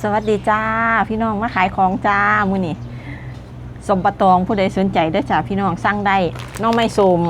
สวัสดีจ้า พี่น้องมาขายของจ้ามือนี้สมปะตองผู้ใดสนใจเด้อจ้าพี่น้องสั่งได้น่อไม้สม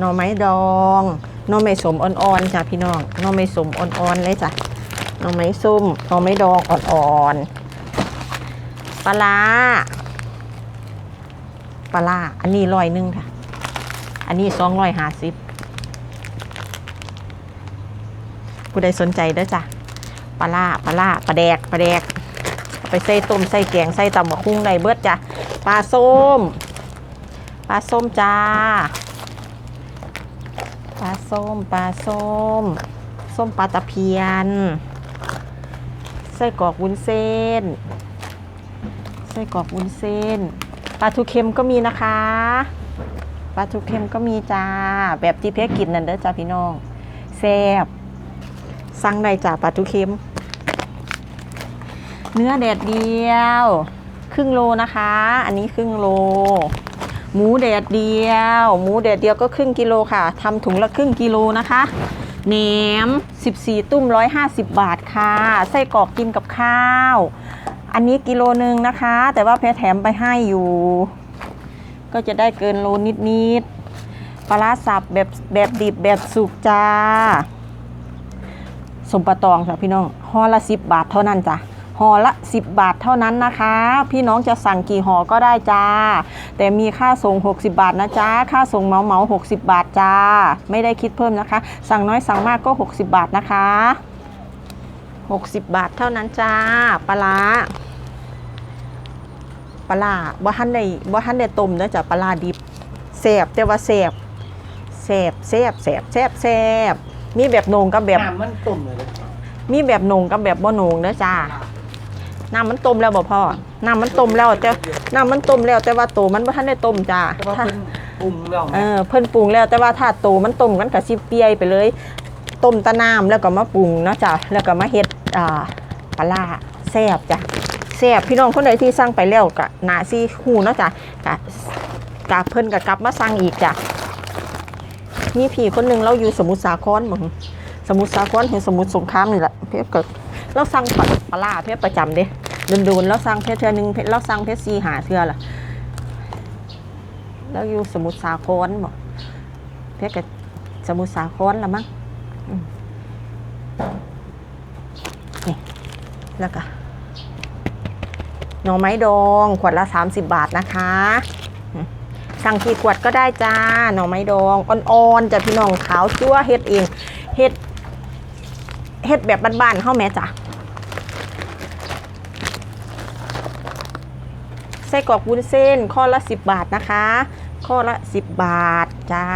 น่อไม้ดองน่อไม้สมอ่อนๆจ้าพี่น้องน่อไม้สมอ่อนๆเลยจ้ะน่อไม้ส้มน่อไม้ดองอ่อนๆปลาปลาอันนี้ร้อยหนึ่งค่ะ อันนี้สองร้อยห้าสิบผู้ใดสนใจเด้อจ้ะ ปลาล่าปลาล่าปลาแดกปลาแดก ไปใส่ต้มใส่แกงใส่ตำมะคุ้งในเบิดจ้ะปลาส้มปลาส้มจ้าปลาส้มปลาส้ม ส้มปลาตะเพียนไส้กรอกวุ้นเส้นไส้กรอกวุ้นเส้นปลาทูเค็มก็มีนะคะปลาทูเค็มก็มีจ้าแบบที่เพียกินนั่นเด้อจ้าพี่น้องแซ่บ สั่งได้จากปลาทูเค็ม เนื้อแดดเดียว ครึ่งโลนะคะ อันนี้ครึ่งโล หมูแดดเดียว หมูแดดเดียวก็ครึ่งกิโลค่ะทำถุงละครึ่งกิโลนะคะแหนม14 ตุ้ม 150 บาทค่ะ ไส้กรอกกินกับข้าว อันนี้กิโลหนึ่งนะคะ แต่ว่าแพรแถมไปให้อยู่ ก็จะได้เกินโลนิดๆปลาร้าสับแบบแบบดิบแบบสุกจ้า สมปะตองค่ะพี่น้องห่อละสิบบาทเท่านั้นจ้ะห่อละ 10 บาทเท่านั้นนะคะ พี่น้องจะสั่งกี่ห่อก็ได้จ้า แต่มีค่าส่ง 60 บาทนะจ้าค่าส่งเหมาเหมา60 บาทจ้า ไม่ได้คิดเพิ่มนะคะ สั่งน้อยสั่งมากก็ 60 บาทนะคะ 60 บาทเท่านั้นจ้าปลาปลาบ่ทันได้บ่ทันได้ต้มนะจ้ะปลาดิบแซ่บแต่ว่าแซ่บแซ่บแซ่บแซ่บแซ่บแซ่บ มีแบบโหนงกับแบบน้ำมันตุ่มเลยนะมีแบบโหนงกับแบบบ่โหนงเด้อจ้าน้ำมันต้มแล้วบ่พ่อน้ำมันต้มแล้วแต่น้ำมันต้มแล้วแต่ว่าโตมันบ่ทันได้ต้มจ้าแต่ว่าถ้าเพิ่นปรุงแล้วเอนะอเพิ่นปรุงแล้วแต่ว่าถ้าโตมันต้มมันก็สิเปียไปเลยต้มแตะน้ำแล้วก็มาปรุงเนาะจ้ะแล้วก็มาเฮ็ดอ่าปลาร้าแซ่บจ้ะแซ่บพี่น้องคนใดที่สั่งไปแล้วก็น่าสิฮู้เนาะจ้ะกะกะเพิ่นก็กลับมาสั่งอีกจ้ะ มีพี่คนหนึ่งเราอยู่สมุทรสาครบ่สมุทรสาครหรือสมุทรสงครามนี่แหละเพิ่นก็เราสั่งปลาปลาเพิ่นประจำเด้โดนๆแล้วสั่งเพิ่นเทื่อนึงเพิ่นเราสั่งเพิ่น4 5เทื่อล่ะแล้วอยู่สมุทรสาครบ่เพิ่นก็สมุทรสาครละมั้งนี่แล้วก็หน่อไม้ดองขวดละ 30 บาทนะคะ สั่งกี่ขวดก็ได้จ้าหน่อไม้ดองอ่อนๆจะพี่น้องขาวจั่วเฮ็ดเองเฮ็ดเฮ็ดแบบบ้านๆเข้าแม่จ้ะไส้กรอกวุ้นเส้นข้อละ10บบาทนะคะ ข้อละ10บบาทจ้า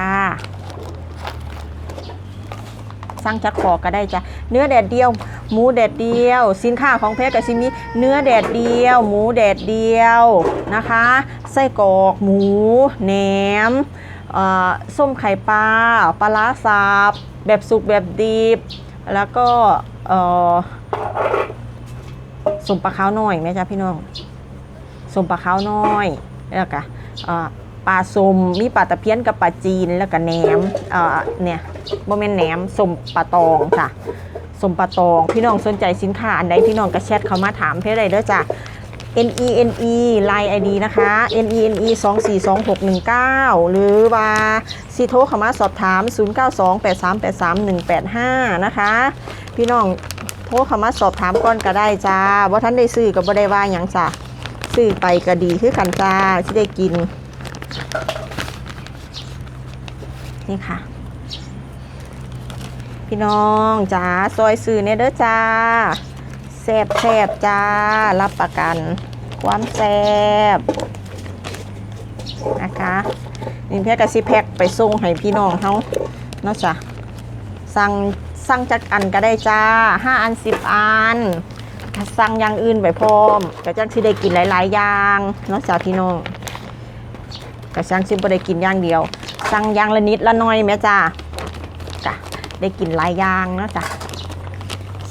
สั่งจากขอก็ได้จ้ะเนื้อแดดเดียว หมูแดดเดียว สินค้าของเพชรกับซิมีเนื้อแดดเดียว หมูแดดเดียวนะคะ ส้กรอกหมูแหนมส้มไข่ปลาปลาร้าสับแบบสุกแบบดิบ แล้วก็เอ่อสมปลาขาวน้อยไหมจ๊ะพี่น้องสมปลาขาวน้อยแล้วก็ปลาสมมีปลาตะเพียนกับปลาจีนแล้วก็แหนมเนี่ยโมเมนแหนมสมปลาตองจ้ะสมปะตอง พี่น้องสนใจสินค้าอันใดพี่น้องก็แชทเข้ามาถามเพจได้เด้อจ้ะ N E N E Line ID นะคะ N E N E 2 4 2 6 1 9 หรือว่าซีโทรเข้ามาสอบถาม 0 9 2 8 3 8 3 1 8 5 นะคะ พี่น้องโทรเข้ามาสอบถามก่อนก็ได้จ้าว่าท่านได้ซื้อก็บ่ได้ว่าหยังจ้ะซื้อไปก็ดีคือกันจ้าที่ได้กิน นี่ค่ะ พี่น้องจ้าซอยสื่อเนี่ยเด้อจ้า ซบแซ่บจ้า รับประกัน ความแซ่บนะคะนี่เพียกระซิแพ็กไปส่งให้พี่น้องเขาเนาะจ้ะสั่งสั่งจากอันก็ได้จ้าห้าอันสิบอันสั่งอย่างอื่นไปพร้อมก็จังที่ได้กินหลาย ๆ อย่างเนาะจ้ะพี่น้องก็สั่งซิบ่ได้กินอย่างเดียว สั่งอย่างละนิดละน้อยแม่จ้าจ้ะได้กินหลายอย่างเนาะจ้ะ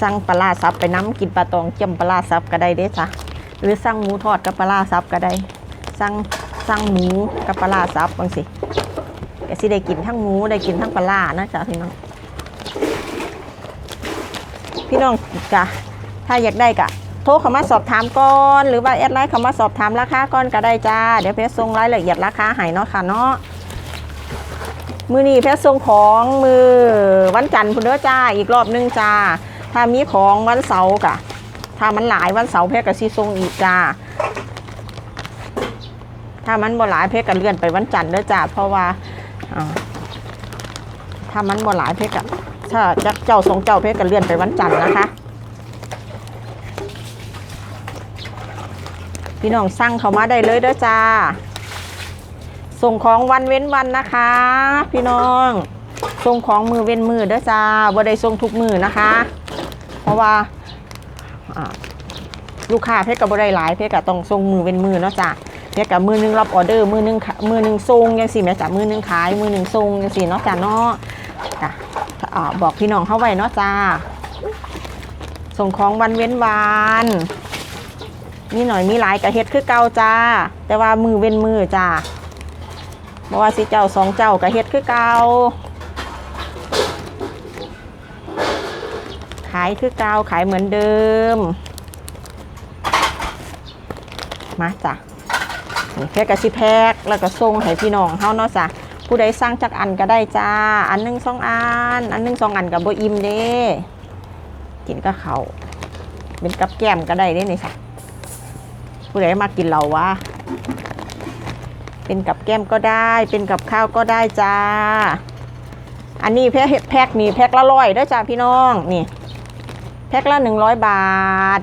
สั่งปลาร้าซับไปน้ำกินปลาตองเจียมปลาร้าซับก็ได้เด้จ้ะหรือสั่งหมูทอดกับปลาร้าซับก็ได้สั่งสั่งหมูกับปลาร้าซับบางสิก็สิได้กินทั้งหมูได้กินทั้งปลาร้านะจ๊ะพี่น้องพี่น้องจ้ะถ้าอยากได้กะโทรเข้ามาสอบถามก่อนหรือว่าแอดไลน์เข้ามาสอบถามราคาก่อนก็ได้จ้าเดี๋ยวเพชรส่งรายละเอียดราคาให้เนาะค่ะเนาะมือนี้เพชรส่งของมือวันจันทร์พุ่นเด้อจ้าอีกรอบนึงจ้า ถ้ามีของวันเสาร์กะถ้ามันหลายวันเสาร์เพชรก็สิส่งอีกจ้าถ้ามันบ่หลายเพชรก็เลื่อนไปวันจันทร์เด้อจ้าเพราะว่าถ้ามันบ่หลายเพชรก็ถ้าจักเจ้าสองเจ้าเพชรก็เลื่อนไปวันจันทร์นะคะพี่น้องสั่งเขามาได้เลยเด้อจ้า ส่งของวันเว้นวันนะคะ พี่น้อง ส่งของมือเว้นมือเด้อจ้าบ่ได้ส่งทุกมือนะคะ ราะว่าลูกค้าเพชรกับบ่ได้หลายเพชรก็ต้องส่งมือเว้นมือเนาะจ้าเพชรกับมือหนึงรับออเดอร์มือหนึงขะมือหนึงส่งยังสี่แม่จ้ามือหนึงขายมือหนึงส่งยังสี่เนาะจ้าเนาะจ้ะอ่าบอกพี่น้องเข้าไว้เนาะจ้าส่งของวันเว้นวันมีหน่อยมีหลายกระเฮ็ดคือเก่าจ้า แต่ว่ามือเว้นมือจ้าบอว่าสิเจ้าสองเจ้าก็เฮ็ดคือเก่าายคือเก่าขายเหมือนเดิม มาจ้ะนี่แค่กระสิแพกแล้วก็ส่งให้พี่น้องเฮาเนาะจ้ะผู้ใดสั่งจักอันก็ได้จ้า อันหนึงสองอัน อันหนึงสองอันกับโบอิมเด้กินก็เขาเป็นกับแก้มก็ได้เด้นี่จ้ะผู้ใดมากินเราวะเป็นกับแก้มก็ได้ เป็นกับข้าวก็ได้จ้า อันนี้แพ็คแพ็คนี่แพ็คละร้อยด้อจ้าพี่น้องนี่ แพ็คละหนึ่งร้อยบาท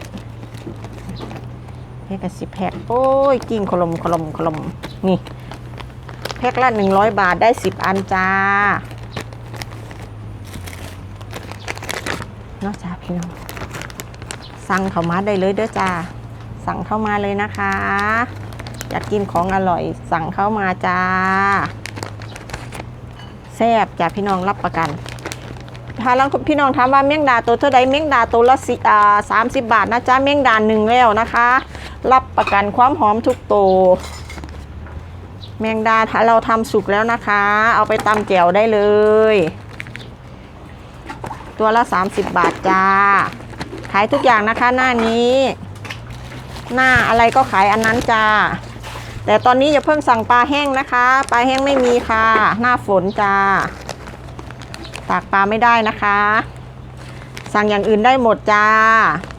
แพ็คกะสิบแพ็คโอ้ยกิ่งขลมขลมขลมนี่ แพ็คละหนึ่งร้อยบาทได้สิบอันจ้าเนาะจ้าพี่น้อง สั่งเข้ามาได้เลยเด้อจ้า สั่งเข้ามาเลยนะคะ อยากกินของอร่อย สั่งเข้ามาจ้าแซ่บจ้าพี่น้องรับประกัน ถ้าลังพี่น้องถามว่าเมี่ยงดาตัวเท่าใดเมี่ยงดาตัวละสิอ่าสามสิบบาทนะจ๊ะเมี่ยงดาหนึ่งแล้วนะคะ รับประกันความหอมทุกตัวเมี่ยงดาถ้าเราทำสุกแล้วนะคะ เอาไปตำแจ่วได้เลย ตัวละ 30 บาทจ้า ขายทุกอย่างนะคะหน้านี้ หน้าอะไรก็ขายอันนั้นจ้า แต่ตอนนี้อย่าเพิ่งสั่งปลาแห้งนะคะ ปลาแห้งไม่มีค่ะ หน้าฝนจ้า ตากปลาไม่ได้นะคะ สั่งอย่างอื่นได้หมดจ้า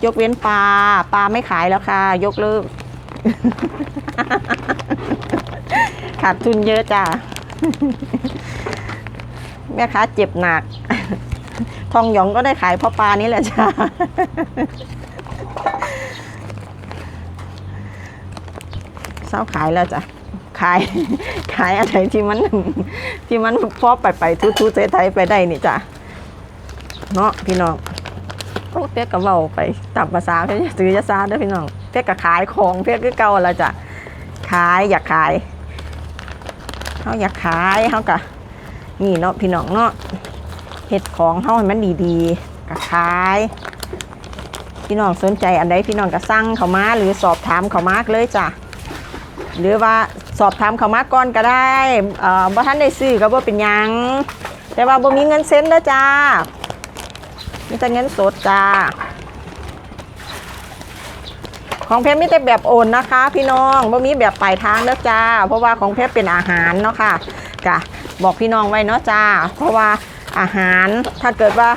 ยกเว้นปลา ปลาไม่ขายแล้วค่ะ ยกเลิก ขาดทุนเยอะจ้าแม่ค้าเจ็บหนัก ทองหยองก็ได้ขายเพราะปลานี่แหละจ้าเศร้าขายแล้วจ้ะ ขาย ขายอะไรที่มันที่มันพอไปไปทุทุเไทยไปได้นี่จ้ะเนาะพี่น้องโอ้เพียกกับเบาไปตามภาษาเพียกซื้อยาซาด้อพี่น้องเพียกกับขายของเพียกคือเก่าล้วจ้ะขายอยากขายเขาอยากขายเขากะนี่เนาะพี่น้องเนาะเห็ดของเขาให้มันดีๆก็ขายพี่น้องสนใจอันใดพี่น้องก็สั่งเขามาหรือสอบถามเขามากเลยจ้ะหรือว่า สอบถามเขามาก่อนก็ได้บ่ท่านได้ซื้อก็บ่เป็นยังแต่ว่าบ่มีเงินเซ็นเด้อจ้ามีแต่เงินสดจ้า ของเพชรมีแต่แบบโอนนะคะ พี่น้องบ่มีแบบปลายทางเด้อจ้า เพราะว่าของเพชรเป็นอาหารเนาะค่ะกะบอกพี่น้องไว้เนาะจ้า เพราะว่าอาหารถ้าเกิดว่า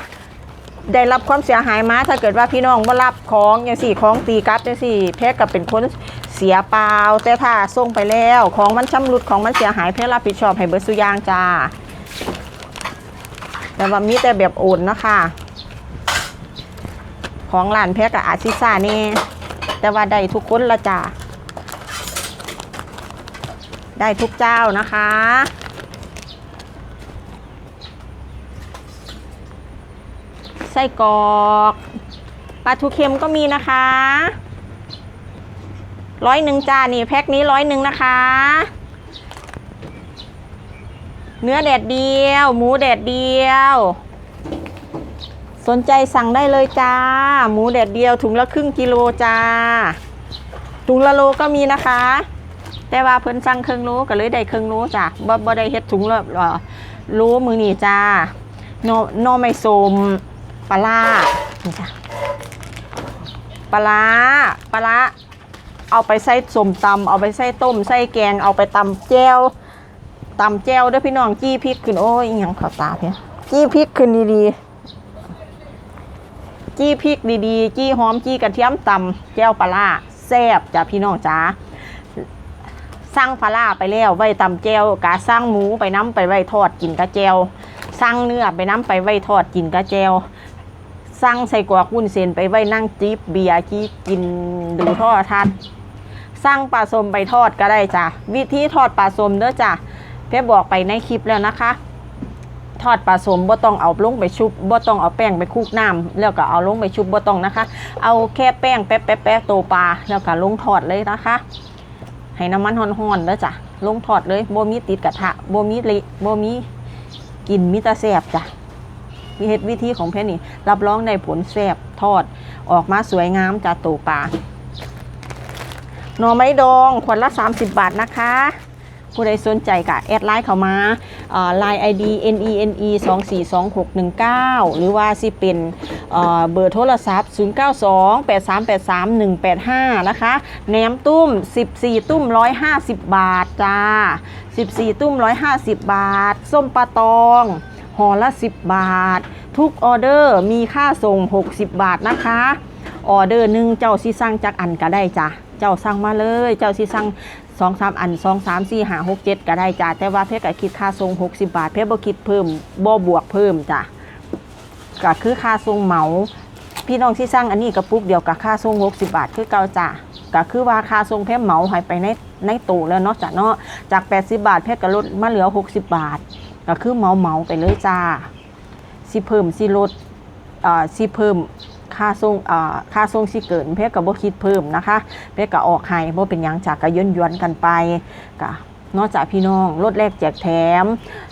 ได้รับความเสียหายมาถ้าเกิดว่าพี่น้องบ่รับของอย่างสี่ของตีกลับอย่างสี่เพชรกับเป็นคนเสียเปล่าแต่ถ้าส่งไปแล้วของมันชำรุดของมันเสียหายเพชรรับผิดชอบให้เบิร์สุยางจ้าแต่ว่ามีแต่แบบโอนนะคะของร้านเพชรกับอาซิซ่านี่แต่ว่าได้ทุกคนละจ้าได้ทุกเจ้านะคะ ส้กรอกปลาทูเค็มก็มีนะคะร้อยหนึ่งจานี่แพ็คนี้ร้อยหนึ่งนะคะ เนื้อแดดเดียว หมูแดดเดียว สนใจสั่งได้เลยจ้า หมูแดดเดียวถุงละครึ่งกิโลจ้า ถุงละโลก็มีนะคะ แต่ว่าเพิ่นสั่งเครึ่องโลก็เลยได้เครึ่องโลจ้ะบ่บ่ได้เฮ็ดถุงละโลมือนี่จ้าโนโนไม่สม ปลาร้านี่จ้ะปลาร้าปลาร้าเอาไปใส่สมตำเอาไปใส่ต้มใส่แกงเอาไปตำแจ่วตำแจ่วเด้อพี่น้องจี้พริกขึ้นโอ้ยอหยังเขอตาเพี่ยจี้พริกขึ้นดีๆ จี้พริกดีๆ จี้หอมจี้กระเทียมตำแจ่วปลาร้าแซ่บจ้ะพี่น้องจ้าสั่งปลาร้าไปแล้วไว้ตำแจ่วกะสั่งหมูไปน้ำไปไว้ทอดกินกะแจ่วสั่งเนื้อไปน้ำไปไว้ทอดกินกะแจ่ว สั่งใส่กรอกวุ้นเส้นไปไว้นั่งจิบเบียร์ที่กินดูทอดทัดสั่งปลาส้มไปทอดก็ได้จ้ะวิธีทอดปลาส้มเด้อจ้ะเพ่บอกไปในคลิปแล้วนะคะ ทอดปลาส้มบ่ต้องเอาลงไปชุบบ่ต้องเอาแป้งไปคลุกน้ำแล้วก็เอาลงไปชุบบ่ต้องนะคะ เอาแค่แป้งแป๊ะแป๊ะแป๊ะโตปลาแล้วก็ลงทอดเลยนะคะให้น้ำมันห่อนๆเด้อจ้ะลงทอดเลยบ่มีติดกระทะบ่มีเละบ่มีกินมีแตะแสบจ้ะ เฮ็ดวิธีของเพชรนี่รับรองในผลแซ่บทอดออกมาสวยงามจากตูปลาหน่อไม้ดองขวดละ 30 บาทนะคะ ผู้ใดสนใจก็แอดไลน์เข้ามาไลน์ ID NENE 242619 หรือว่าสิเป็นเอ่อเบอร์โทรศัพท์ 0928383185 นะคะแหนมตุ้ม 14 ตุ้ม 150 บาทจ้า 14 ตุ้ม 150 บาท ส้มปลาตอง ห่อละ10 บาท ทุกออเดอร์มีค่าส่ง 60 บาทนะคะออเดอร์หนึ่งเจ้าสิสั่งจากอันก็ได้จ้ะเจ้าสั่งมาเลย เจ้าสิสั่งสองสามอันสองสามสี่ห้าหกเจ็ดก็ได้จ้ะแต่ว่าเพชรก็คิดค่าส่ง60บาทเพชรบ่คิดเพิ่มบ่บวกเพิ่มจ้ะก็คือค่าส่งเหมาพี่น้องที่สั่งอันนี้กระปุกเดียวกับค่าส่ง60บาทคือเก่าจ้ะก็คือว่าค่าส่งเพชรเหมาให้ไปในในตู้แล้วเนาะจ้ะเนาะจาก80บาทเพชรก็ลดมาเหลือ60บาท ก็คือเมาเมาไปเลยจ้าสิเพิ่มสิลดอ่าสิเพิ่มค่าส่งอ่าค่าส่งสิเกินเพชรก็บ่คิดเพิ่มนะคะเพชรก็ออกให้บ่เป็นยังจากก็ย้อนย้อนกันไปก็นอกจากพี่น้องลดแลกแจกแถม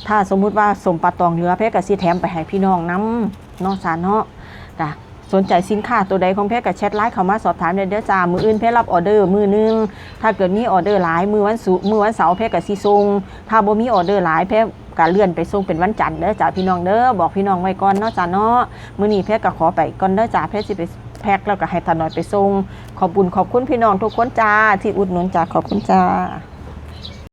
ถ้าสมมุติว่าสมปลาตองเหลือเพชรก็สิแถมไปให้พี่น้องนํเนาะจ้าเนาะจ้ะสนใจสินค้าตัวใดของเพชรก็แชทไลน์เข้ามาสอบถามได้เด้อจ้า มืออื่นเพชรรับออเดอร์มือหนึง ถ้าเกิดมีออเดอร์หลายมือวันศุมือวันเสาร์เพชรก็สิส่งถ้าบ่มีออเดอร์หลายเพชร การเลื่อนไปส่งเป็นวันจันทร์เด้อจ้าพี่น้องเด้อบอกพี่น้องไว้ก่อนเนาะจ้าเนาะมื้อนี้แพทย์ก็ขอไปก่อนเด้อจ้าแพทย์สิไปแพ็คแล้วก็ให้ตาน้อยไปส่งขอบุญขอบคุณพี่น้องทุกคนจ้าที่อุดหนุนจ้าขอบคุณจ้า